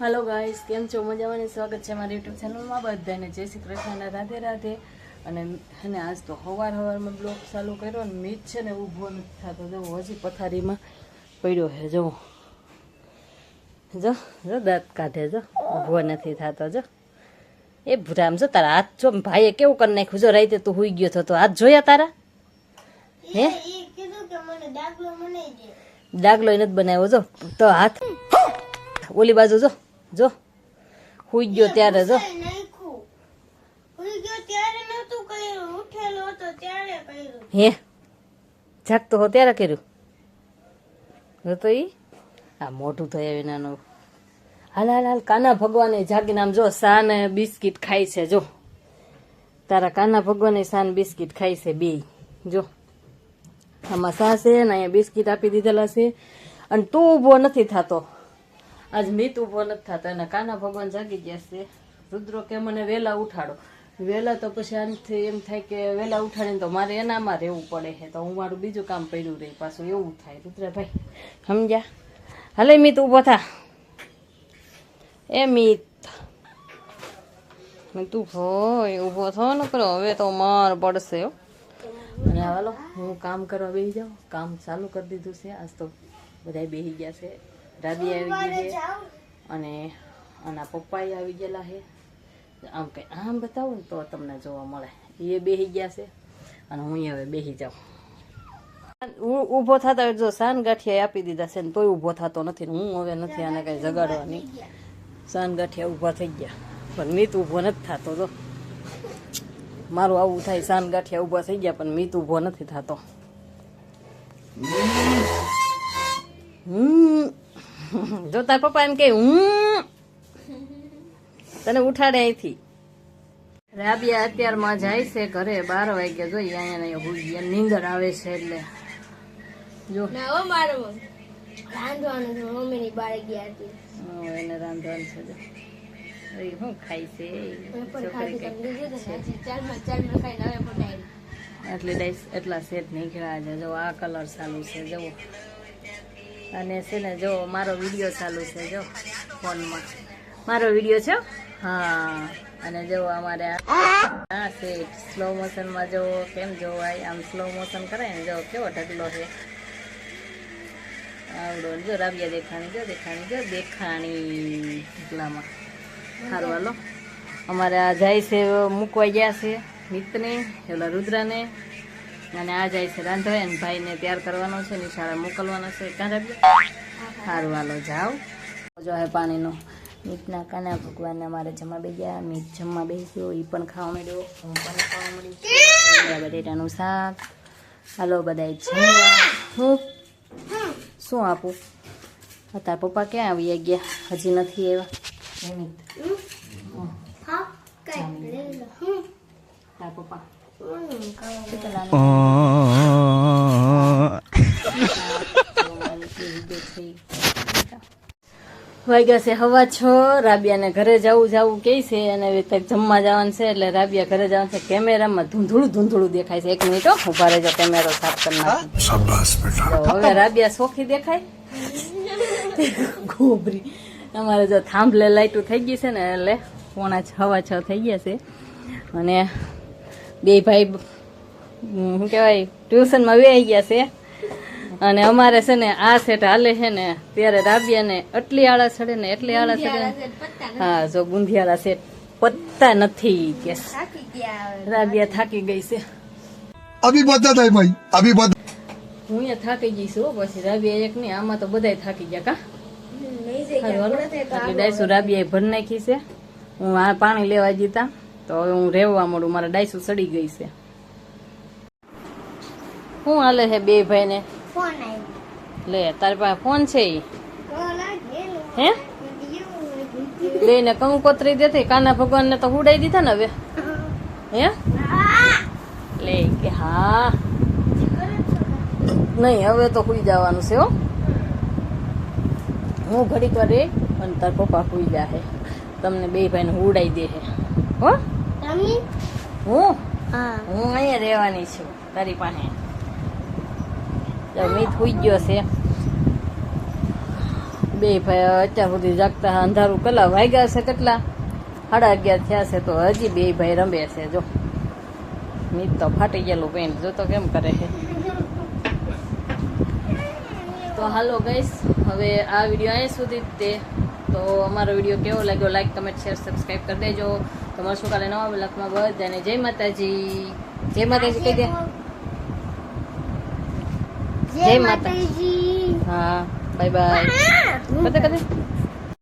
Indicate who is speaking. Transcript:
Speaker 1: હાલો guys કેમ છો? મજામાં સ્વાગત છે મારી યુટ્યુબ ચેનલમાં બધાને જય શ્રી કૃષ્ણ રાધે રાધે. અને અને આજ તો સવાર હવારમાં બ્લોગ ચાલુ કર્યો ને મીજ છે ને ઊભો નથી થતો. જો હજી પથારીમાં પડ્યો છે. જો. જો જો દાંત કાઢે જો ઊભો નથી થતો. જો. એ ભૂરામ જો તારા હાથ જો ભાઈએ કેવું કરી નાખ્યું? જો રાતે તું હુઈ ગયો થતો. તો હાથ જોયા તારા? હે? ડાગલો નથી બનાવ્યો. જો તો હાથ. ઓલી બાજુ જો. જો. હુઈ ગયો ત્યારે જો. હે? જાગતો હો ત્યારે કર્યું? તો ઈ. આ મોટું થયા વિનાનું હાલ હાલ હાલ કાના ભગવાને જાગીને આમ જો સા ને બિસ્કિટ ખાય છે જો. તારા કાના ભગવાને સાન બિસ્કિટ ખાય છે બે જો. આમાં સા છે ને અહીંયા બિસ્કિટ આપી દીધેલા છે. અને તું ઊભો નથી થતો. આજ મિત ઊભો નથી થતો અને કાના ભગવાન જાગી ગયા છે. રુદ્રો કે મને વહેલા ઉઠાડો. વહેલા તો પછી આનાથી એમ થાય કે વહેલા ઉઠાડીને તો મારે એનામાં રહેવું પડે છે. તો હું મારું બીજું કામ પડ્યું રહી પાછું, એવું થાય. રુદ્રભાઈ સમજ્યા? હાલે મિત ઊભો થા. એ મિત. તું હોય ઊભો થો ને કરો હવે તો માર પડશે અને હાલો, હું કામ કરવા બેસી જાઉં. કામ ચાલુ કરી દીધું છે. આજ તો બધા બેસી ગયા છે. દાદી આવી ગઈ છે. અને આના પપ્પાએ આવી ગયેલા છે. આમ કંઈ આમ બતાવું ને તો તમને જોવા મળે. એ બેસી ગયા છે અને હું હવે બેસી જાઉં. ઊભો થતા જો સાન ગાંઠિયા આપી દીધા છે ને તોય ઊભો થતો નથી ને હું હવે નથી આને કઈ જગાડવાની. સાન ગાંઠિયા ઊભા થઈ ગયા. પણ મીત ઊભો નથી થતો તો. મારું આવું થાય સાન ગાંઠિયા ઊભા થઈ ગયા પણ મીત ઊભો નથી થતો. હમ. જો તાર પપ્પા એમ કે હું તને ઉઠાડે અહીંથી. રાબિયા અત્યારમાં જાય છે ઘરે બાર વાગે જોઈ અહીંયા ને અહીંયા ગયા. નીંદર આવે છે એટલે. જો.
Speaker 2: ના મારો રાંધવાનું છે મમ્મીની બારે ગયા હતી
Speaker 1: એને રાંધવાનું છે જો. એ શું ખાય છે? એટલા સેટ નીકળ્યા છે. જો આ કલર ચાલુ છે જુઓ. અને છે ને જો, મારો વીડિયો ચાલુ છે, જો, ફોનમાં. મારો વીડિયો છે? હા, અને જો અમારે હા આ સ્લો મોશનમાં જો કેમ જોવાય? આમ સ્લો મોશન કરાય ને, જો, કેવો ઢગલો છે. આવડો જો, રાબિયા દેખાણી, જો દેખાણી જો દેખાણી ઢગલામાં. સારું, હાલો. અમારે આ જાય છે, મૂકવા ગયા છે મિતને ઓલા રુદ્રાને. અને આ જાય છે રાંધવા. અને ભાઈને તૈયાર કરવાનો છે નિશાળે મોકલવાનો છે. કાં રાખજો? સારું હાલો જાઓ. જો હે પાણીનો મીઠના કાના ભગવાનને અમારે જમવા બે ગયા. મીઠ જમવા બેસ્યો. એ પણ ખાવા માંડ્યો. હું પણ ખાવા મળી બટેટાનું શાક. હાલો બધાય જમવા. હું? શું આપું? તાર પપ્પા ક્યાં આવી ગયા? હજી નથી આવ્યા.
Speaker 2: હા
Speaker 1: તાર પપ્પા. વાગ્યા છે હવા છ રાબિયાને ઘરે જવું જવું કે છે અને હવે જમવા જવાનું છે એટલે રાબિયા ઘરે જવાનું છે. કેમેરામાં ધૂંધળું ધૂંધળું દેખાય છે. એક મિનિટ ઊભા રહેજો કેમેરો સાફ કરી હવે રાબિયા સોખી દેખાય. ગોબરી. અમારે જો થાંભલે લાઈટું થઈ ગઈ છે ને એટલે પોણા છ હવા છ થઈ ગયા છે. અને બે ભાઈ શું કહેવાય ટ્યુશનમાં વેઈ ગયા છે. અને અમારે છે ને આ સેટ હાલે છે ને ત્યારે રાબિયા ને એટલી આળા ચડે. ને એટલી આળા ચડે હા જો ગુંધિયાળા સેટ પત્તા નથી કે રાબિયા થાકી ગઈ છે.
Speaker 3: અભી બધા થાય ભાઈ અભી બધા
Speaker 1: હું એ થાકી ગઈ છું પછી રાબિયા એક નહીં આમાં તો બધાય થાકી ગયા કા? એટલે ડાયસુ રાબિયા ભર નાખી છે. હું આ પાણી લેવા જીતા તો હવે હું રહેવા મળું મારા ડાયસુ સડી ગઈ છે. શું હાલે છે બે ભાઈને? લે તારી પાસે ફોન છે હે?
Speaker 2: એવું.
Speaker 1: લઈને કંકોત્રી દેતી કાના ભગવાનને તો હુડાઈ દીધા ને હવે. હે? લે કે હા. નહીં હવે તો હુઈ જવાનું છે હો. હું ઘડીક વાર અને તાર પપ્પા હુઈ જાહે. તમને બે ભાઈને હુડાઈ દે હે? હો
Speaker 2: તમે
Speaker 1: હું?
Speaker 2: હા.
Speaker 1: હું અહીંયા રહેવાની છું તારી પાસે. જો મીત હુઈ ગયો છે. બે ભાઈ અત્યાર સુધી જાગતા અંધારું કલા વાગ્યા છે કેટલા? સાડા અગિયાર થયા છે તો હજી બે ભાઈ રમે છે જો. નીત તો ફાટી ગયેલું પેન્ટ જો તો કેમ કરે છે. તો હાલો ગઈશ હવે આ વીડિયો અહીં સુધી જ તે. તો અમારો વીડિયો કેવો લાગ્યો લાઈક કમેન્ટ શેર સબસ્ક્રાઈબ કરી દેજો. તો મળશું કાલે નવા બ્લોકમાં બધાને. જય માતાજી. જય માતાજી કહી દે. જય
Speaker 2: માતાજી.
Speaker 1: હા બાય બાય કદે કદે